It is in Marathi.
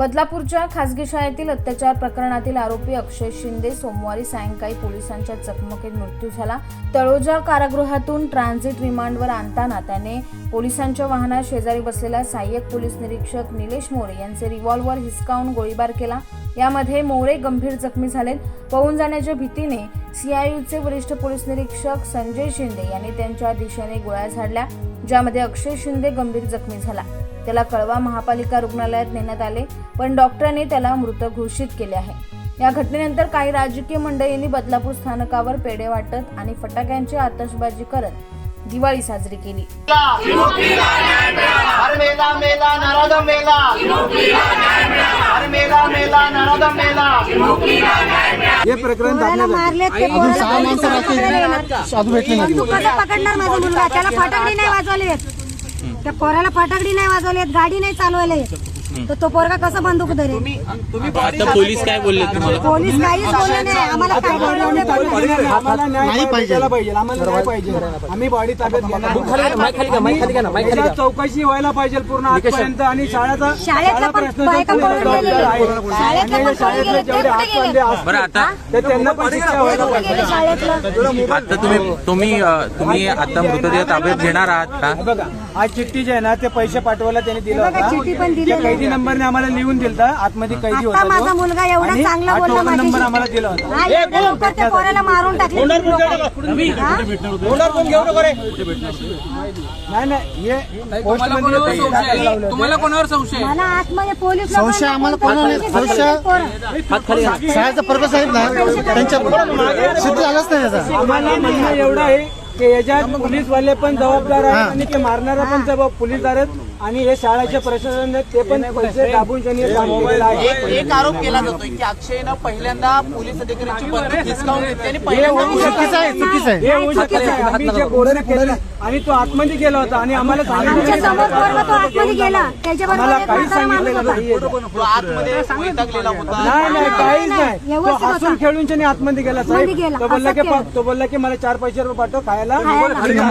बदलापूरच्या खासगी शाळेतील अत्याचार प्रकरणातील आरोपी अक्षय शिंदे सोमवारी सायंकाळी पोलिसांच्या चकमकीत मृत्यू झाला. तळोजा कारागृहातून ट्रान्झिट रिमांडवर आणताना त्याने पोलिसांच्या वाहनात शेजारी बसलेला सहाय्यक पोलीस निरीक्षक निलेश मोरे यांचे रिव्हॉल्व्हर हिसकावून गोळीबार केला. यामध्ये मोरे गंभीर जखमी झालेत पळून जाण्याच्या भीतीने सीआययूचे वरिष्ठ पोलीस निरीक्षक संजय शिंदे यांनी त्यांच्या दिशेने गोळ्या झाडल्या ज्यामध्ये अक्षय शिंदे गंभीर जखमी झाला. त्याला कळवा महापालिका रुग्णालयात नेण्यात आले पण डॉक्टरांनी त्याला मृत घोषित केले आहे. या घटनेनंतर काही राजकीय मंडळींनी बदलापूर स्थानकावर पेढे वाटत आणि फटाक्यांची आतषबाजी करत दिवाळी साजरी केली. हर मेला मेला नरद मेला. हर मेला मेला नरद मेला. हे प्रकरण पोराला मारलेत ते पकडणार माझा मुलगा. त्याला फटाकडी नाही वाजवली त्या पोराला फटाकडी नाही वाजवलेत गाडी नाही चालवले. तर तो पोरगा कसा बंदूक धरेल? आता पोलीस काय बोलले तुम्हाला? पोलीस काहीच बोलले नाही. आम्हाला काय बोलले नाही. आम्हाला न्याय पाहिजे. पाहिजे. आम्हाला न्याय पाहिजे. आम्ही बॉडी ताब्यात घेणार चौकशी व्हायला पाहिजे पूर्ण आजपर्यंत आणि शाळेचा शाळेतल्या शाळा पण प्रश्न बायका सोडवण्याची पळून जबाबदारी गेलेल्या. आहे. आणि शाळेतले जेवढे गेले. असतील आता तर त्यांना पण शिक्षा व्हायला कुठे पाहिजे. गेले शाळेतलं आता तुम्ही तुम्ही अ, तुम्ही आता मृतदेह ताब्यात घेणार आहात का? बघा आज चिठ्ठी जी आहे ना ते पैसे पाठवायला त्यांनी दिलं चिठ्ठी पण दिलेली कैदी नंबरने आम्हाला लिहून दिलता. आतमध्ये कैदी आता होता माझा तो. मुलगा एवढा आणि चांगला हा बोलला टोकन नंबर माझ्याशी. आम्हाला दिला होता. हा, एवढ्या लवकर त्या पोराला मारून टाकले. नाही नाही हे पोस्टमध्ये टाकायला लावले होते. तुम्हाला कोणावर संशय मला आतमध्ये पोलीस संशय आम्हाला कोणाला नाही. संशय? शाळेचा पर्पज आहेत ना? त्यांच्या सिद्ध झालाच नाही त्याचा. आम्हाला म्हणणं एवढं आहे. की याच्यात पोलीसवाले पण जबाबदार आहेत आणि ते मारणारा पण जबाब पोलीसदार आहेत. आणि हे शाळेचे प्रशासन आहेत, ते पण पैसे दाबून त्यांनी एक आरोप केला जातोय की अक्षयनं पहिल्यांदा पोलीस अधिकाऱ्यांची बंदूक हिसकावून घेतली आणि पहिल्यांदा होऊ चुकीचं आहे चुकीचं आहे. हे होऊ शकत. नाही आम्ही जे बोलणं केलं आणि तो आतमध्ये गेला होता आणि आम्हाला आमच्या सांगितलं समोर पोरगा तो आतमध्ये गेला. त्याच्याबरोबर आम्हाला एक काहीच म्हातारा माणूस सांगितलेलं होता. नाही तो आतमध्ये वैतागलेला होता. नाही नाही काहीच नाही. तो व्यवस्थित होता. हसून खेळून त्याने आतमध्ये गेला. आतमध्ये साहेब गेला, तो बोलला की असं केलं. तो बोलला की मला चार पैसे रुपये पाठव खायला खायला.